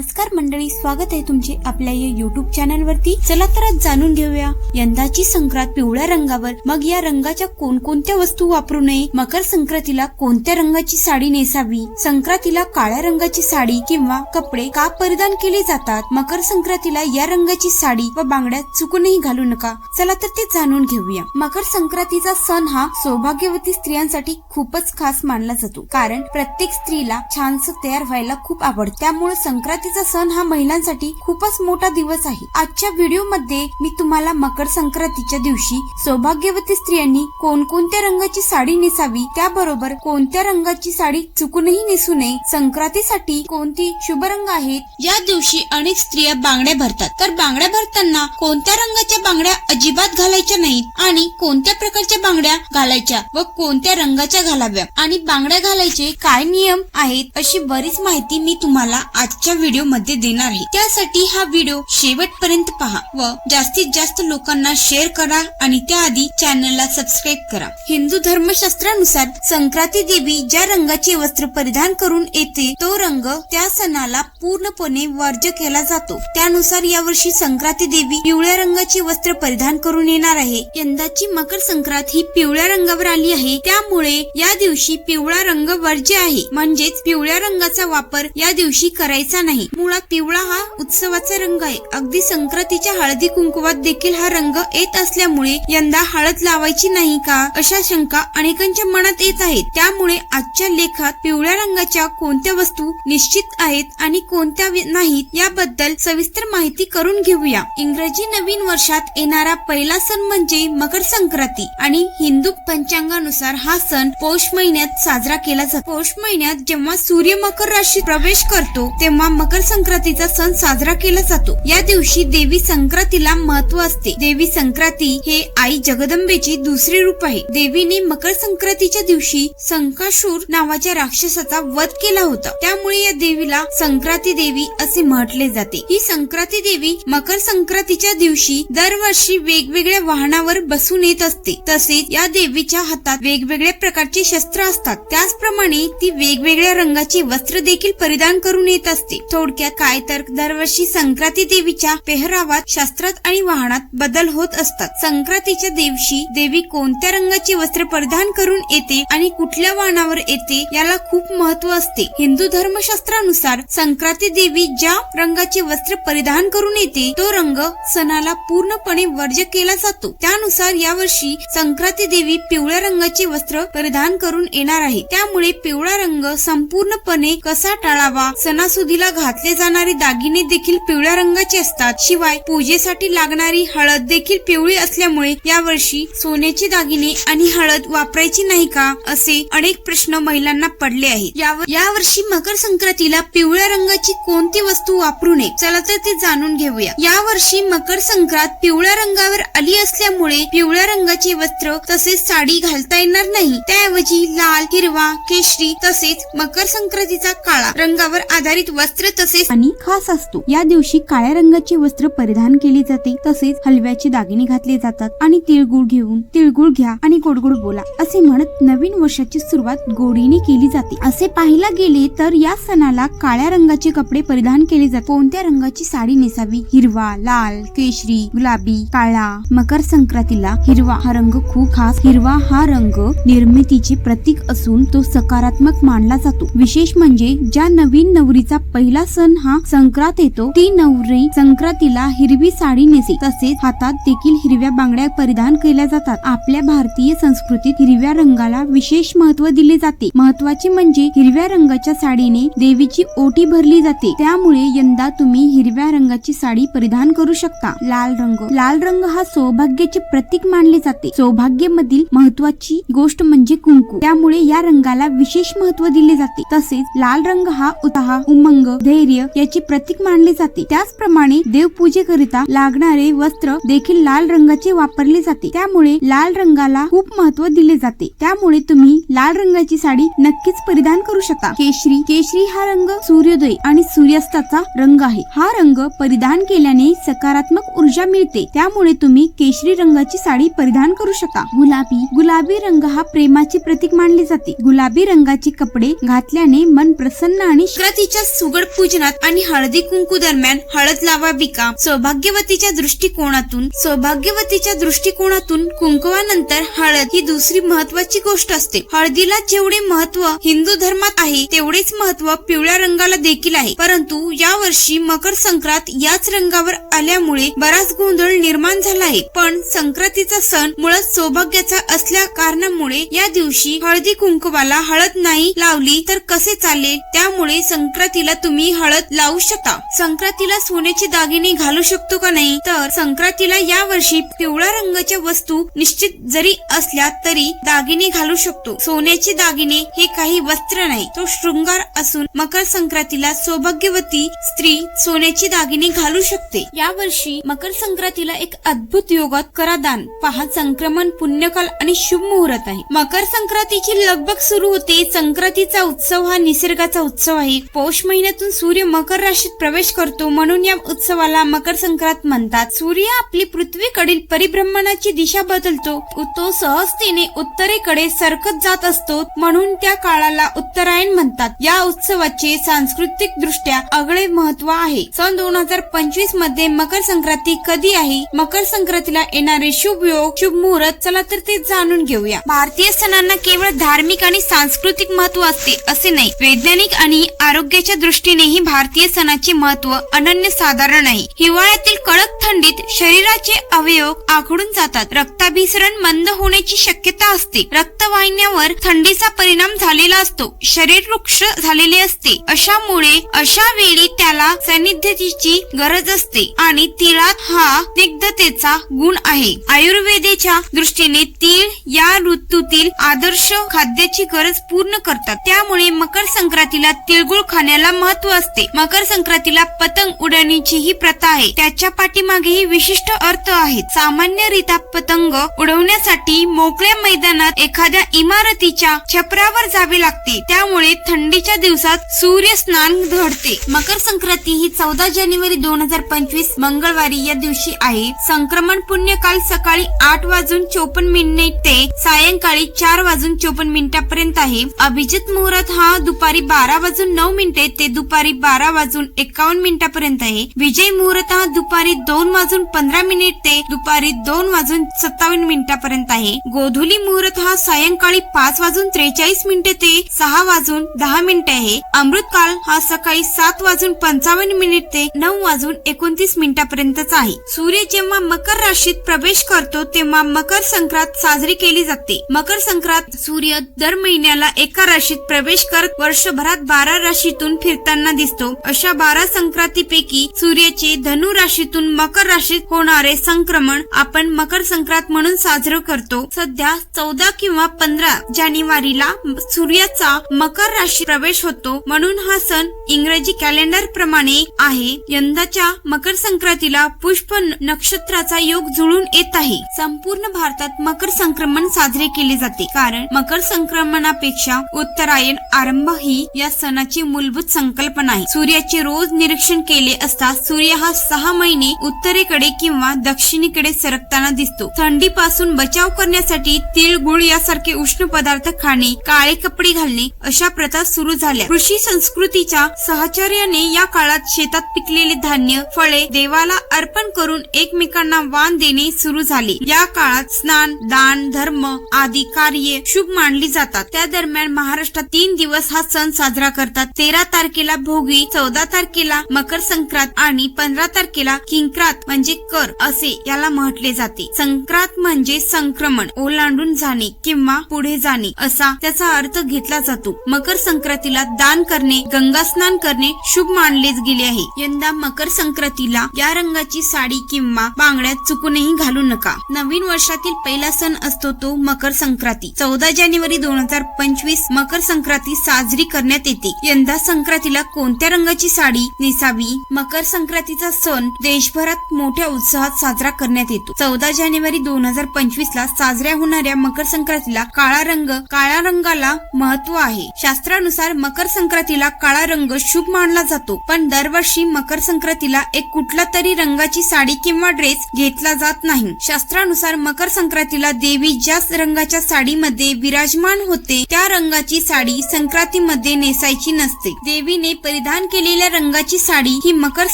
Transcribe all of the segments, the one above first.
नमस्कार मंडळी स्वागत आहे तुमचे आपल्या या युट्यूब चॅनल वरती. चला तर आज जाणून घेऊया यंदाची संक्रांत पिवळ्या रंगावर मग या रंगाच्या कोणकोणत्या वस्तू वापरू नये? मकर संक्रांतीला कोणत्या रंगाची साडी नेसावी? संक्रांतीला काळ्या रंगाची साडी किंवा कपडे का परिधान केले जातात? मकर संक्रांतीला या रंगाची साडी व बांगड्या चुकूनही घालू नका. चला तर ते जाणून घेऊया. मकर संक्रांतीचा सण हा सौभाग्यवती स्त्रियांसाठी खूपच खास मानला जातो. कारण प्रत्येक स्त्रीला छानस तयार व्हायला खूप आवडते. त्यामुळे संक्रांती संक्रांतीचा सण हा महिलांसाठी खूपच मोठा दिवस आहे. आजच्या व्हिडिओमध्ये मी तुम्हाला मकर संक्रांतीच्या दिवशी सौभाग्यवती स्त्रियांनी कोणकोणत्या रंगाची साडी नेसावी त्याबरोबर कोणत्या रंगाची साडी चुकूनही नेसू नये संक्रांतीसाठी कोणती शुभ रंग आहेत या दिवशी अनेक स्त्रिया बांगड्या भरतात. तर बांगड्या भरताना कोणत्या रंगाच्या बांगड्या अजिबात घालायच्या नाहीत आणि कोणत्या प्रकारच्या बांगड्या घालायच्या व कोणत्या रंगाच्या घालाव्या? आणि बांगड्या घालायचे काय नियम आहेत अशी बरीच माहिती मी तुम्हाला आजच्या व्हिडिओ मध्ये देणार आहे. त्यासाठी हा व्हिडिओ शेवटपर्यंत पहा व जास्तीत जास्त लोकांना शेअर करा आणि त्याआधी चॅनलला सबस्क्राईब करा. हिंदू धर्मशास्त्रानुसार संक्रांती देवी ज्या रंगाचे वस्त्र परिधान करून येते तो रंग त्या सणाला पूर्णपणे वर्ज्य केला जातो. त्यानुसार यावर्षी संक्रांती देवी पिवळ्या रंगाचे वस्त्र परिधान करून येणार आहे. यंदाची मकर संक्रांत ही पिवळ्या रंगावर आली आहे. त्यामुळे या दिवशी पिवळा रंग वर्ज्य आहे. म्हणजेच पिवळ्या रंगाचा वापर या दिवशी करायचा नाही. मुळात पिवळा हा उत्सवाचा रंग आहे. अगदी संक्रांतीच्या हळदी कुंकुवात देखील हा रंग येत असल्यामुळे यंदा हळद लावायची नाही का? अशा शंका अनेकांच्या मनात येत आहेत. त्यामुळे आजच्या लेखात पिवळ्या रंगाच्या कोणत्या वस्तू निश्चित आहेत आणि कोणत्या नाहीत याबद्दल सविस्तर माहिती करून घेऊया. इंग्रजी नवीन वर्षात येणारा पहिला सण म्हणजे मकर संक्रांती आणि हिंदू पंचांगानुसार हा सण पौष महिन्यात साजरा केला जातो. पौष महिन्यात जेव्हा सूर्य मकर राशीत प्रवेश करतो तेव्हा मकर मकर संक्रांतीचा सण साजरा केला जातो. या दिवशी देवी संक्रांतीला महत्त्व असते. देवी संक्रांती हे आई जगदंबेची दुसरे रूप आहे. देवीने मकर संक्रांतीच्या दिवशी संकाशूर नावाच्या राक्षसाचा वध केला होता. त्यामुळे या देवीला संक्रांती देवी असे म्हटले जाते. ही संक्रांती देवी मकर संक्रांतीच्या दिवशी दरवर्षी वेगवेगळ्या वाहनावर बसून येत असते. तसेच या देवीच्या हातात वेगवेगळ्या प्रकारचे शस्त्र असतात. त्याचप्रमाणे ती वेगवेगळ्या रंगाची वस्त्र देखील परिधान करून येत असते. थोडक्यात काय तर दरवर्षी संक्रांती देवीच्या पेहरावात शास्त्रात आणि वाहनात बदल होत असतात. संक्रांतीच्या दिवशी देवी कोणत्या रंगाची वस्त्र परिधान करून येते आणि कुठल्या वाहनावर येते याला खूप महत्त्व असते. हिंदू धर्मशास्त्रानुसार संक्रांती देवी ज्या रंगाचे वस्त्र परिधान करून येते तो रंग सणाला पूर्णपणे वर्ज्य केला जातो. त्यानुसार यावर्षी संक्रांती देवी पिवळ्या रंगाचे वस्त्र परिधान करून येणार आहे. त्यामुळे पिवळा रंग संपूर्णपणे कसा टाळावा सणासुदीला घातले जाणारे दागिने देखील पिवळ्या रंगाचे असतात. शिवाय पूजेसाठी लागणारी हळद देखील पिवळी असल्यामुळे यावर्षी सोन्याचे दागिने आणि हळद वापरायची नाही का? असे अनेक प्रश्न महिलांना पडले आहेत. या यावर्षी मकर संक्रांतीला पिवळ्या रंगाची कोणती वस्तू वापरू नये? चला तर ते जाणून घेऊया. यावर्षी मकर संक्रांत पिवळ्या रंगावर आली असल्यामुळे पिवळ्या रंगाची वस्त्र तसेच साडी घालता येणार नाही. त्याऐवजी लाल हिरवा केशरी तसेच मकर संक्रांतीचा काळा रंगावर आधारित वस्त्र तसेच आणि खास असतो. या दिवशी काळ्या रंगाचे वस्त्र परिधान केले जाते. तसेच हलव्याचे दागिने घातले जातात. आणि तिळगुळ घेऊन तिळगुळ घ्या आणि गोडगोड बोला असे म्हणत नवीन वर्षाची सुरुवात गोडीने केली जाते. असे पाहायला गेले तर या सणाला काळ्या रंगाचे कपडे परिधान केले जाते. कोणत्या रंगाची साडी नेसावी? हिरवा लाल केशरी गुलाबी काळा. मकर संक्रांतीला हिरवा हा रंग खूप खास. हिरवा हा रंग निर्मितीचे प्रतीक असून तो सकारात्मक मानला जातो. विशेष म्हणजे ज्या नवीन नवरीचा पहिला सण हा संक्रांत येतो. ती नवरी संक्रांतीला हिरवी साडी नेसे. तसेच हातात देखील हिरव्या बांगड्या परिधान केल्या जातात. आपल्या भारतीय संस्कृतीत हिरव्या रंगाला विशेष महत्त्व दिले जाते. महत्त्वाचे म्हणजे हिरव्या रंगाच्या साडीने देवीची ओटी भरली जाते. त्यामुळे यंदा तुम्ही हिरव्या रंगाची साडी परिधान करू शकता. लाल रंग. लाल रंग हा सौभाग्याचे प्रतीक मानले जाते. सौभाग्यमधील महत्वाची गोष्ट म्हणजे कुंकू. त्यामुळे या रंगाला विशेष महत्त्व दिले जाते. तसेच लाल रंग हा उत्साह उमंग धैर्य याचे प्रतीक मानले जाते. त्याचप्रमाणे देवपूजेकरिता लागणारे वस्त्र देखील लाल रंगाचे वापरले जाते. त्यामुळे लाल रंगाला खूप महत्त्व दिले जाते. त्यामुळे तुम्ही लाल रंगाची साडी नक्कीच परिधान करू शकता. केशरी केशरी हा रंग सूर्योदय आणि सूर्यास्ताचा रंग आहे. हा रंग परिधान केल्याने सकारात्मक ऊर्जा मिळते. त्यामुळे तुम्ही केशरी रंगाची साडी परिधान करू शकता. गुलाबी गुलाबी रंग हा प्रेमाचे प्रतीक मानले जाते. गुलाबी रंगाचे कपडे घातल्याने मन प्रसन्न आणि सुगड सुगड भोजनात आणि हळदी कुंकू दरम्यान हळद लावावी का सौभाग्यवतीच्या दृष्टिकोनातून सौभाग्यवतीच्या दृष्टिकोनातून कुंकवानंतर हळद ही दुसरी महत्वाची गोष्ट असते. हळदीला जेवढे महत्त्व हिंदू धर्मात आहे तेवढेच महत्त्व पिवळ्या रंगाला देखील आहे. परंतु या वर्षी मकर संक्रांत याच रंगावर आल्यामुळे बराच गोंधळ निर्माण झाला आहे पण संक्रांतीचा सण मुळात सौभाग्याचा असल्या कारणामुळे या दिवशी हळदी कुंकवाला हळद नाही लावली तर कसे चालेल? त्यामुळे संक्रांतीला तुम्ही हळद लावू शकता. संक्रांतीला सोन्याचे दागिने घालू शकतो का नाही? तर संक्रांतीला या वर्षी पिवळ्या रंगाच्या वस्तू निश्चित जरी असल्या तरी दागिने घालू शकतो. सोन्याचे दागिने हे काही वस्त्र नाही तो शृंगार असून मकर संक्रांतीला सौभाग्यवती स्त्री सोन्याचे दागिने घालू शकते. या वर्षी मकर संक्रांतीला एक अद्भुत योगात करादान. पहा संक्रमण पुण्यकाल आणि शुभ मुहूर्त आहे. मकर संक्रांतीची लगबग सुरू होते. संक्रांतीचा उत्सव हा निसर्गाचा उत्सव आहे. पौष महिन्यातून सूर्य मकर राशीत प्रवेश करतो. म्हणून या उत्सवाला मकर संक्रांत म्हणतात. सूर्य आपली पृथ्वीकडील परिभ्रमणाची दिशा बदलतो. तो सहजतेने उत्तरेकडे सरकत जात असतो. म्हणून त्या काळाला उत्तरायण म्हणतात. या उत्सवाचे सांस्कृतिक दृष्ट्या आगळे महत्त्व आहे. सन दोन हजार पंचवीसमध्ये मकर संक्रांती कधी आहे? मकर संक्रांतीला येणारे शुभ योग शुभ मुहूर्त चला तर ते जाणून घेऊया. भारतीय सणांना केवळ धार्मिक आणि सांस्कृतिक महत्त्व असते असे नाही. वैज्ञानिक आणि आरोग्याच्या दृष्टीनेही भारतीय सणाचे महत्त्व अनन्य साधारण आहे. हिवाळ्यातील कडक थंडीत शरीराचे अवयव आखडून जातात. रक्ताभिसरण मंद होण्याची शक्यता असते. रक्तवाहिन्यावर थंडीचा परिणाम झालेला असतो. शरीर वृक्ष झालेले असते. अशामुळे अशा वेळी त्याला सानिध्यतेची गरज असते. आणि तिळात हा स्निग्धतेचा गुण आहे. आयुर्वेदेच्या दृष्टीने तीळ या ऋतूतील आदर्श खाद्याची गरज पूर्ण करतात. त्यामुळे मकर संक्रांतीला तिळगुळ खाण्याला महत्त्व असते. मकर संक्रांतीला पतंग उडवण्याची ही प्रथा आहे. त्याच्या पाठीमागेही विशिष्ट अर्थ आहेत. सामान्यरित्या पतंग उडवण्यासाठी मोकळ्या मैदानात एखाद्या इमारतीच्या छपरावर जावे लागते. त्यामुळे थंडीच्या दिवसात सूर्य स्नान घडते. मकर संक्रांती ही चौदा जानेवारी दोन हजार पंचवीस मंगळवारी या दिवशी आहे. संक्रमण पुण्यकाल सकाळी आठ वाजून चोपन्न मिनिट ते सायंकाळी चार वाजून चोपन्न मिनिटापर्यंत आहे. अभिजित मुहूर्त हा दुपारी बारा वाजून नऊ मिनिटे ते दुपारी बारा वाजून एकावन्न मिनिटापर्यंत आहे. विजय मुहूर्त हा दुपारी दोन वाजून पंधरा मिनिट ते दुपारी दोन वाजून सत्तावन्न मिनिटापर्यंत आहे. गोधुली मुहूर्त हा सायंकाळी पाच वाजून त्रेचाळीस मिनिटे ते सहा वाजून दहा मिनिटे आहे. अमृतकाल हा सकाळी सात वाजून पंचावन्न मिनिट ते नऊ वाजून एकोणतीस मिनिटापर्यंतच आहे. सूर्य जेव्हा मकर राशीत प्रवेश करतो तेव्हा मकर संक्रांत साजरी केली जाते. मकर संक्रांत सूर्य दर महिन्याला एका राशीत प्रवेश करत वर्षभरात बारा राशीतून फिरताना दिसतो. अशा बारा संक्रांतीपैकी सूर्याचे धनु राशीतून मकर राशीत होणारे संक्रमण आपण मकर संक्रांत म्हणून साजरं करतो. सध्या चौदा किंवा पंधरा जानेवारीला सूर्याचा मकर राशी प्रवेश होतो. म्हणून हा सण इंग्रजी कॅलेंडर प्रमाणे आहे. यंदाच्या मकर संक्रांतीला पुष्प नक्षत्राचा योग जुळून येत आहे. संपूर्ण भारतात मकर संक्रमण साजरे केले जाते. कारण मकर संक्रमणापेक्षा उत्तरायण आरंभ ही या सणाची मूलभूत संकल्पना आहे. सूर्याचे रोज निरीक्षण केले असता सूर्य हा सहा महिने उत्तरेकडे किंवा दक्षिणेकडे सरकताना दिसतो. थंडीपासून बचाव करण्यासाठी तीळ गुळ यासारखे उष्ण पदार्थ खाणे काळे कपडे घालणे अशा प्रथा सुरू झाल्या. कृषी संस्कृतीच्या सहचर्याने या काळात शेतात पिकलेले धान्य फळे देवाला अर्पण करून एकमेकांना वाण देणे सुरू झाले. या काळात स्नान दान धर्म आदी कार्ये शुभ मानली जातात. त्या दरम्यान महाराष्ट्रात तीन दिवस हा सण साजरा करतात. तेरा तारखेला भोगी चौदा तारखेला मकर संक्रांत आणि पंधरा तारखेला किंक्रात म्हणजे कर असे याला म्हटले जाते. संक्रांत म्हणजे संक्रमण ओलांडून जाणे किंवा पुढे जाणे असा त्याचा अर्थ घेतला जातो. मकर संक्रांतीला दान करणे गंगा स्नान करणे शुभ मानले गेले आहे. यंदा मकर संक्रांतीला या रंगाची साडी किंवा बांगड्या चुकूनही घालू नका. नवीन वर्षातील पहिला सण असतो तो मकर संक्रांती. चौदा जानेवारी दोन हजार पंचवीस मकर संक्रांती साजरी करण्यात येते. यंदा संक्रांतीला कोणत्या रंगाची साडी नेसावी? मकर संक्रांतीचा सण देशभरात मोठ्या उत्साहात साजरा करण्यात येतो. चौदा जानेवारी दोन हजार पंचवीस ला साजऱ्या होणाऱ्या मकर संक्रांतीला काळा रंग काळ्या रंगाला महत्त्व आहे. शास्त्रानुसार मकर संक्रांतीला काळा रंग शुभ मानला जातो. पण दरवर्षी मकर संक्रांतीला एक कुठला कुठला तरी रंगाची साडी किंवा ड्रेस घेतला जात नाही. शास्त्रानुसार मकर संक्रांतीला देवी ज्या रंगाच्या साडीमध्ये विराजमान होते त्या रंगाची साडी संक्रांतीमध्ये नेसायची नसते. देवीने परिधान केलेल्या रंगाची साडी ही मकर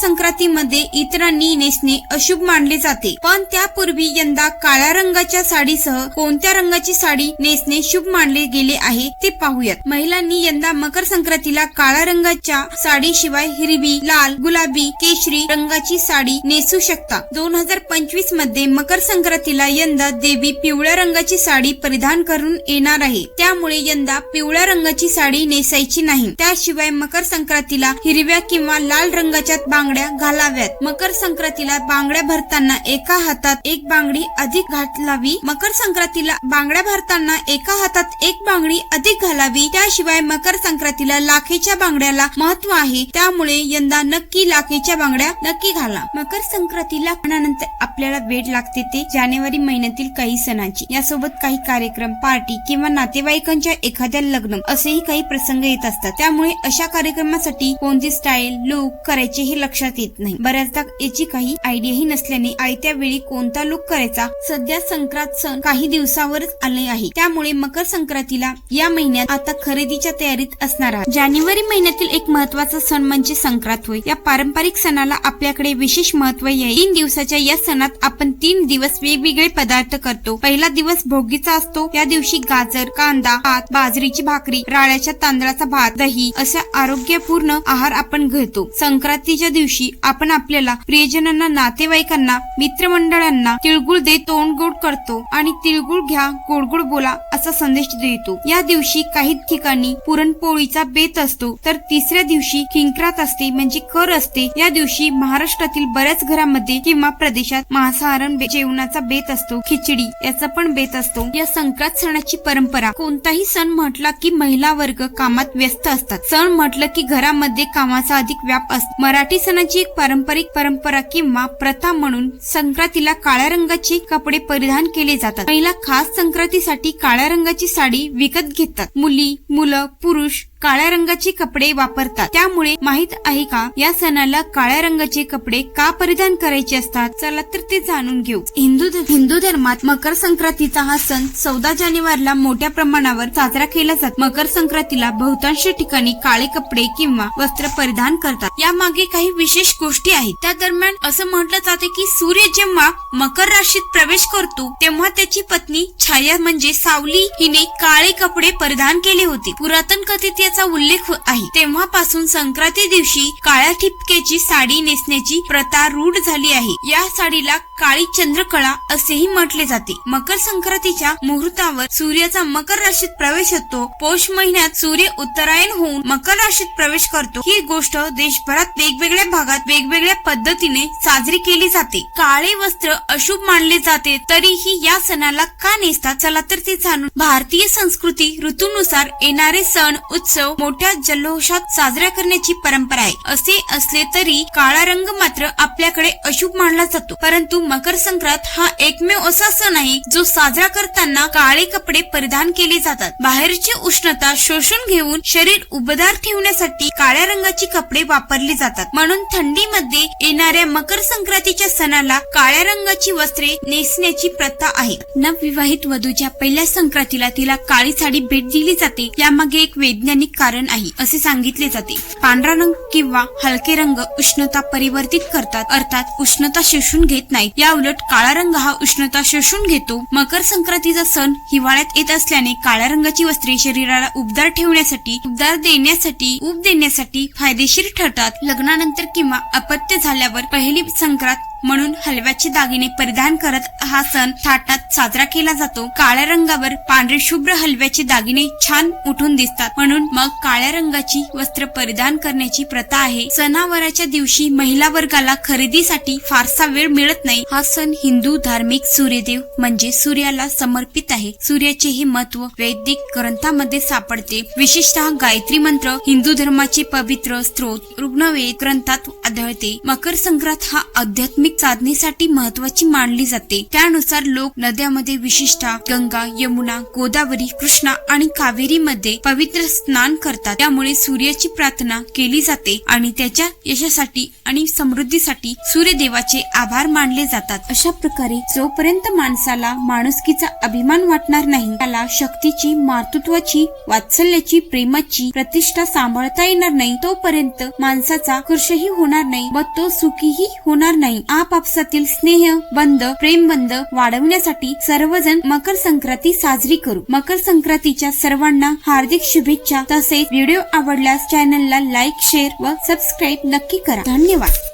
संक्रांतीमध्ये इतरांनी नेसणे अशुभ मानले जाते. पण त्यापूर्वी यंदा काळ्या रंगाच्या साडीसह कोणत्या रंगाची साडी नेसणे शुभ मानले गेले आहे ते पाहूयात. महिलांनी यंदा मकर संक्रांतीला काळ्या रंगाच्या साडीशिवाय हिरवी लाल गुलाबी केशरी रंगाची साडी नेसू शकता. दोन हजार पंचवीसमध्ये मकर संक्रांतीला यंदा देवी पिवळ्या रंगाची साडी परिधान करून येणार आहे. त्यामुळे यंदा पिवळ्या रंगाची साडी नेसायची नाही. त्याशिवाय मकर संक्रांतीला हिरव्या किंवा लाल रंगाच्या बांगड्या घालाव्यात. मकर संक्रांतीला बांगड्या भरताना एका हातात एक बांगडी अधिक घालावी. मकर संक्रांतीला बांगड्या भरताना एका हातात एक बांगडी अधिक घालावी. त्याशिवाय मकर संक्रांतीला लाखेच्या बांगड्याला महत्त्व आहे. त्यामुळे यंदा नक्की लाखेच्या बांगड्या नक्की झाला मकर संक्रांतीला नंतर आपल्याला वेळ लागते ते जानेवारी महिन्यातील काही सणांची. यासोबत काही कार्यक्रम पार्टी किंवा नातेवाईकांच्या एखाद्या लग्न असेही काही प्रसंग येत असतात. त्यामुळे अशा कार्यक्रमासाठी कोणती स्टाईल लुक करायचे हे लक्षात येत नाही. बऱ्याचदा याची काही आयडियाही नसल्याने आयत्या वेळी कोणता लुक करायचा? सध्या संक्रांत सण काही दिवसावरच आले आहे. त्यामुळे मकर संक्रांतीला या महिन्यात आता खरेदीच्या तयारीत असणार जानेवारी महिन्यातील एक महत्त्वाचा सण म्हणजे संक्रांत होय. या पारंपरिक सणाला आपल्याकडे विशेष महत्त्व आहे. तीन दिवसाच्या या सणात आपण तीन दिवस वेगवेगळे पदार्थ करतो. पहिला दिवस भोगीचा असतो. या दिवशी गाजर कांदा भात बाजरीची भाकरी राळ्याच्या तांदळाचा भात दही असा आरोग्यपूर्ण आहार आपण घेतो. संक्रांतीच्या दिवशी आपण आपल्याला प्रियजनांना नातेवाईकांना मित्रमंडळांना तिळगुळ दे तोंड गोड करतो आणि तिळगुळ घ्या गोडगोड बोला असा संदेश देतो. या दिवशी काही ठिकाणी पुरणपोळीचा बेत असतो. तर तिसऱ्या दिवशी किंक्रात असते म्हणजे कर असते. या दिवशी महाराष्ट्र महाराष्ट्रातील बऱ्याच घरामध्ये किंवा प्रदेशात मांसाहारण बे- जेवणाचा बेत असतो खिचडी याचा पण बेत असतो. या संक्रांत सणाची परंपरा कोणताही सण म्हटला की महिला वर्ग कामात व्यस्त असतात. सण म्हटलं की घरामध्ये कामाचा अधिक व्याप असतो. मराठी सणाची एक पारंपरिक परंपरा किंवा प्रथा म्हणून संक्रांतीला काळ्या रंगाचे कपडे परिधान केले जातात. महिला खास संक्रांतीसाठी काळ्या रंगाची साडी विकत घेतात. मुली मुलं पुरुष काळ्या रंगाचे कपडे वापरतात. त्यामुळे माहीत आहे का या सणाला काळ्या रंगाचे कपडे का परिधान करायचे असतात? चला तर ते जाणून घेऊ. हिंदू हिंदू धर्मात मकर संक्रांतीचा हा सण चौदा जानेवारीला मोठ्या प्रमाणावर साजरा केला जातो. मकर संक्रांतीला बहुतांश ठिकाणी काळे कपडे किंवा वस्त्र परिधान करतात. यामागे काही विशेष गोष्टी आहेत. त्या दरम्यान असं म्हटलं जाते की सूर्य जेव्हा मकर राशीत प्रवेश करतो तेव्हा त्याची पत्नी छाया म्हणजे सावली हिने काळे कपडे परिधान केले होते. पुरातन कथेत याचा उल्लेख आहे. तेव्हापासून संक्रांती दिवशी काळ्या ठिपक्याची साडी नेसण्याची प्रथा रूढ झाली आहे. या साडीला काळी चंद्रकळा असेही म्हटले जाते. मकर संक्रांतीच्या मुहूर्तावर सूर्याचा मकर राशीत प्रवेश होतो. पौष महिन्यात सूर्य उत्तरायण होऊन मकर राशीत प्रवेश करतो. ही गोष्ट देशभरात वेगवेगळ्या भागात वेगवेगळ्या पद्धतीने साजरी केली जाते. काळे वस्त्र अशुभ मानले जाते. तरीही या सणाला का नेसतात चला तर ते जाणून. भारतीय संस्कृती ऋतूनुसार येणारे सण उत्सव मोठ्या जल्लोषात साजरा करण्याची परंपरा आहे. असे असले तरी काळा रंग मात्र आपल्याकडे अशुभ मानला जातो. परंतु मकर संक्रांत हा एकमेव असा सण आहे जो साजरा करताना काळे कपडे परिधान केले जातात. बाहेरची उष्णता शोषून घेऊन शरीर उबदार ठेवण्यासाठी काळ्या रंगाची कपडे वापरली जातात. म्हणून थंडीमध्ये येणाऱ्या मकर संक्रांतीच्या सणाला काळ्या रंगाची वस्त्रे नेसण्याची प्रथा आहे. नवविवाहित वधूच्या पहिल्या संक्रांतीला तिला काळी साडी भेट दिली जाते. यामागे एक वैज्ञानिक कारण आहे असे सांगितले जाते. पांढरा रंग किंवा हलके रंग उष्णता परिवर्तित करतात अर्थात उष्णता शोषून घेत नाही. या उलट काळा रंग हा उष्णता शोषून घेतो. मकर संक्रांतीचा सण हिवाळ्यात येत असल्याने काळ्या रंगाची वस्त्रे शरीराला उबदार ठेवण्यासाठी उबदार देण्यासाठी उब देण्यासाठी फायदेशीर ठरतात. लग्नानंतर किंवा अपत्य झाल्यावर पहिली संक्रांत म्हणून हलव्याचे दागिने परिधान करत हा सण थाटात साजरा केला जातो. काळ्या रंगावर पांढरे शुभ्र हलव्याचे दागिने छान उठून दिसतात. म्हणून मग काळ्या रंगाची वस्त्र परिधान करण्याची प्रथा आहे. सणावाराच्या दिवशी महिला वर्गाला खरेदीसाठी फारसा वेळ मिळत नाही. हा सण हिंदू धार्मिक सूर्यदेव म्हणजे सूर्याला समर्पित आहे. सूर्याचे हे महत्त्व वैदिक ग्रंथामध्ये सापडते. विशेषतः गायत्री मंत्र हिंदू धर्माचे पवित्र स्त्रोत रुग्णवेद ग्रंथात आढळते. मकर संक्रांत हा आध्यात्मिक साधनेसाठी महत्वाची मानली जाते. त्यानुसार लोक नद्यामध्ये विशेषतः गंगा यमुना गोदावरी कृष्णा आणि कावेरी मध्ये पवित्र स्नान करतात. त्यामुळे सूर्याची प्रार्थना केली जाते आणि त्याच्या यशासाठी आणि समृद्धीसाठी सूर्यदेवाचे आभार मानले जातात. अशा प्रकारे जोपर्यंत माणसाला माणुसकीचा अभिमान वाटणार नाही त्याला शक्तीची मातृत्वाची वात्सल्याची प्रेमाची प्रतिष्ठा सांभाळता येणार नाही. तोपर्यंत माणसाचा कृषही होणार नाही व तो सुखीही होणार नाही. आपापसातील स्नेह बंद प्रेमबंद वाढवण्यासाठी सर्वजण मकर संक्रांती साजरी करू. मकर संक्रांतीच्या सर्वांना हार्दिक शुभेच्छा. तसेच व्हिडिओ आवडल्यास चॅनलला लाईक शेअर व सबस्क्राईब नक्की करा. धन्यवाद.